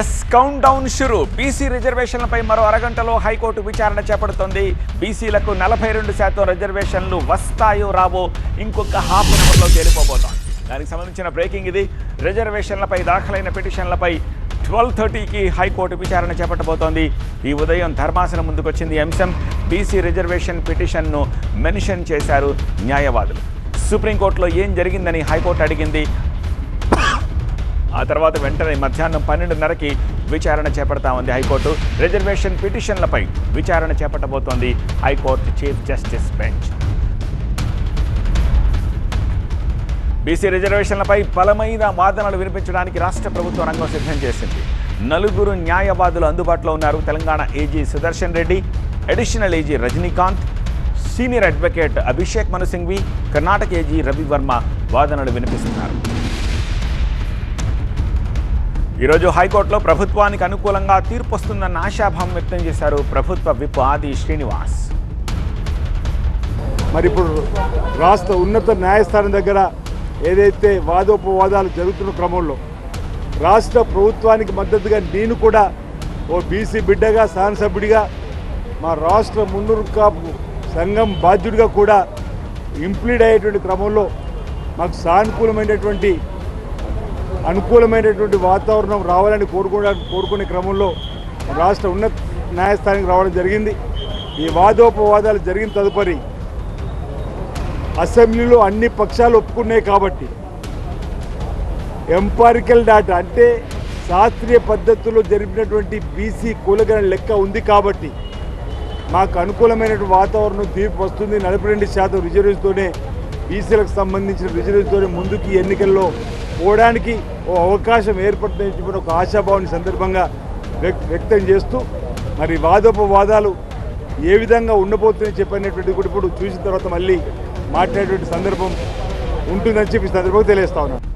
Yes countdown షురు BC రిజర్వేషన్లపై మరో అరగంటలో హైకోర్టు విచారణ చేపడుతోంది. బీసీలకు నలభై రెండు శాతం రిజర్వేషన్లు వస్తాయో రావో ఇంకొక హాఫ్ అన్ అవర్లో తేలిపోబోతోంది. దానికి సంబంధించిన బ్రేకింగ్ ఇది. రిజర్వేషన్లపై దాఖలైన పిటిషన్లపై ట్వెల్వ్ థర్టీకి హైకోర్టు విచారణ చేపట్టబోతోంది. ఈ ఉదయం ధర్మాసనం ముందుకొచ్చింది. అంశం బీసీ రిజర్వేషన్ పిటిషన్ను మెన్షన్ చేశారు న్యాయవాదులు. సుప్రీంకోర్టులో ఏం జరిగిందని హైకోర్టు అడిగింది. ఆ తర్వాత వెంటనే మధ్యాహ్నం పన్నెండున్నరకి విచారణ చేపడతామంది హైకోర్టు. రిజర్వేషన్ పిటిషన్లపై విచారణ చేపట్టబోతోంది high court chief justice bench. BC రిజర్వేషన్లపై బలమైన వాదనలు వినిపించడానికి రాష్ట్ర ప్రభుత్వం రంగం సిద్ధం చేసింది. నలుగురు న్యాయవాదులు అందుబాటులో ఉన్నారు. Telangana AG Sudarshan Reddy additional AG Rajinikanth senior advocate Abhishek Manu Singhvi Karnataka AG Ravivarma వాదనలు వినిపిస్తున్నారు. ఈరోజు హైకోర్టులో ప్రభుత్వానికి అనుకూలంగా తీర్పు వస్తుందన్న ఆశాభావం వ్యక్తం చేశారు ప్రభుత్వ విప్ ఆది శ్రీనివాస్. మరి ఇప్పుడు రాష్ట్ర ఉన్నత న్యాయస్థానం దగ్గర ఏదైతే వాదోపవాదాలు జరుగుతున్న క్రమంలో రాష్ట్ర ప్రభుత్వానికి మద్దతుగా నేను కూడా ఓ బీసీ బిడ్డగా శాసనసభ్యుడిగా మా రాష్ట్ర మున్నూరు కాపు సంఘం బాధ్యుడిగా కూడా ఇంప్లీడ్ అయ్యేటువంటి క్రమంలో మాకు సానుకూలమైనటువంటి అనుకూలమైనటువంటి వాతావరణం రావాలని కోరుకునే కోరుకునే క్రమంలో రాష్ట్ర ఉన్నత న్యాయస్థానానికి రావడం జరిగింది. ఈ వాదోపవాదాలు జరిగిన తదుపరి అసెంబ్లీలో అన్ని పక్షాలు ఒప్పుకున్నాయి కాబట్టి ఎంపారికల్ డాటా అంటే శాస్త్రీయ పద్ధతిలో జరిపినటువంటి బీసీ కూలగన లెక్క ఉంది కాబట్టి మాకు అనుకూలమైనటువంటి వాతావరణం తీర్పు వస్తుంది. నలభై రెండు శాతం రిజర్వేషన్తోనే బీసీలకు సంబంధించిన రిజర్వేషన్తోనే ముందుకు ఎన్నికల్లో పోవడానికి ఓ అవకాశం ఏర్పడుతున్న ఒక ఆశాభావాన్ని సందర్భంగా వ్యక్తం చేస్తూ మరి వాదోపవాదాలు ఏ విధంగా ఉండబోతుందని చెప్పినటువంటి కూడా ఇప్పుడు చూసిన తర్వాత మళ్ళీ మాట్లాడేటువంటి సందర్భం ఉంటుందని చెప్పి సందర్భంగా తెలియస్తా ఉన్నాను.